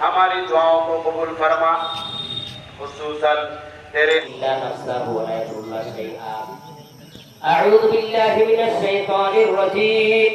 हमारी दुआओं को कबूल फरमा खुसूसन तेरे إلا نفسه ولا يضر شيئا أعوذ بالله من الشيطان الرجيم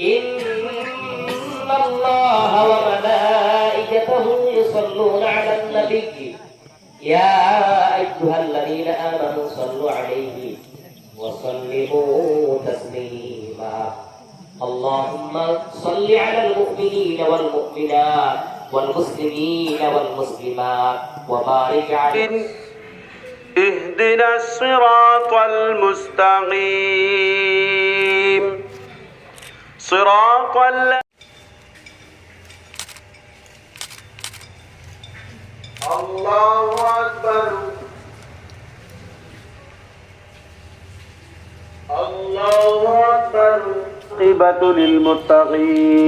إن الله وملائكته يصلون على النبي يا أيها الذين آمنوا صلوا عليه وسلموا تسليما اللهم صل على المؤمنين والمؤمنات والمسلمين والمسلمات وبارك عليهم اهدنا الصراط المستقيم صراط الذين الله أكبر الله أكبر عاقبة للمتقين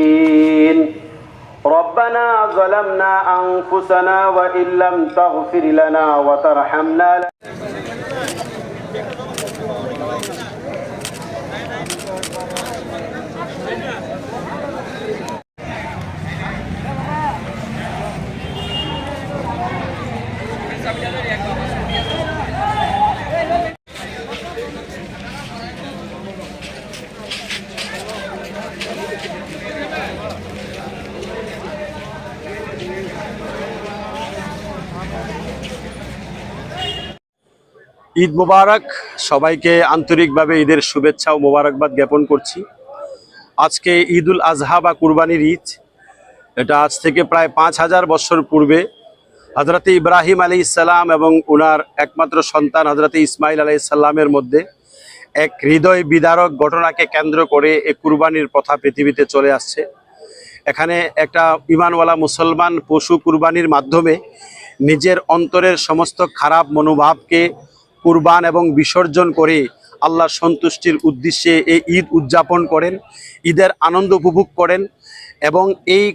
ربنا ظلمنا أنفسنا وإن لم تغفر لنا وترحمنا ঈদ মোবারক। সবাইকে আন্তরিকভাবে ঈদের শুভেচ্ছা ও মোবারকবাদ জ্ঞাপন করছি। আজকে ঈদুল আজহা বা কুরবানির ঈদ। এটা আজ থেকে প্রায় পাঁচ হাজার বছর পূর্বে হজরতে ইব্রাহিম আলী ইসাল্লাম এবং উনার একমাত্র সন্তান হজরতে ইসমাইল আলী ইসাল্লামের মধ্যে এক হৃদয় বিদারক ঘটনাকে কেন্দ্র করে এই কুরবানির প্রথা পৃথিবীতে চলে আসছে। এখানে একটা ইমানওয়ালা মুসলমান পশু কুরবানির মাধ্যমে নিজের অন্তরের সমস্ত খারাপ মনোভাবকে কুরবান এবং বিসর্জন করে আল্লাহর সন্তুষ্টির উদ্দেশ্যে এই ঈদ উদযাপন করেন, ঈদের আনন্দ উপভোগ করেন এবং এই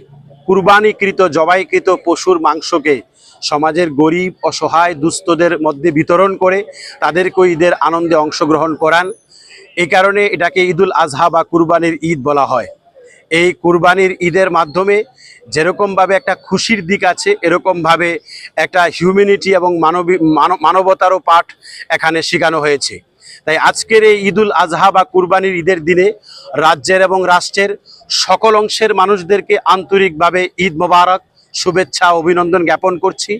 কুরবানিকৃত, জবাইকৃত পশুর মাংসকে সমাজের গরিব, অসহায় দুস্থদের মধ্যে বিতরণ করে তাদেরকে ঈদের আনন্দে অংশগ্রহণ করান। এই কারণে এটাকে ঈদুল আজহা বা কুরবানির ঈদ বলা হয়। এই কুরবানির ঈদের মাধ্যমে যেরকমভাবে একটা খুশির দিক আছে, এরকমভাবে একটা হিউম্যানিটি এবং মানবী, মানব- মানবতারও পাঠ এখানে শেখানো হয়েছে। তাই আজকের এই ঈদুল আজহা বা কুরবানির ঈদের দিনে রাজ্যের এবং রাষ্ট্রের সকল অংশের মানুষদেরকে আন্তরিকভাবে ঈদ মোবারক, শুভেচ্ছা, অভিনন্দন জ্ঞাপন করছি।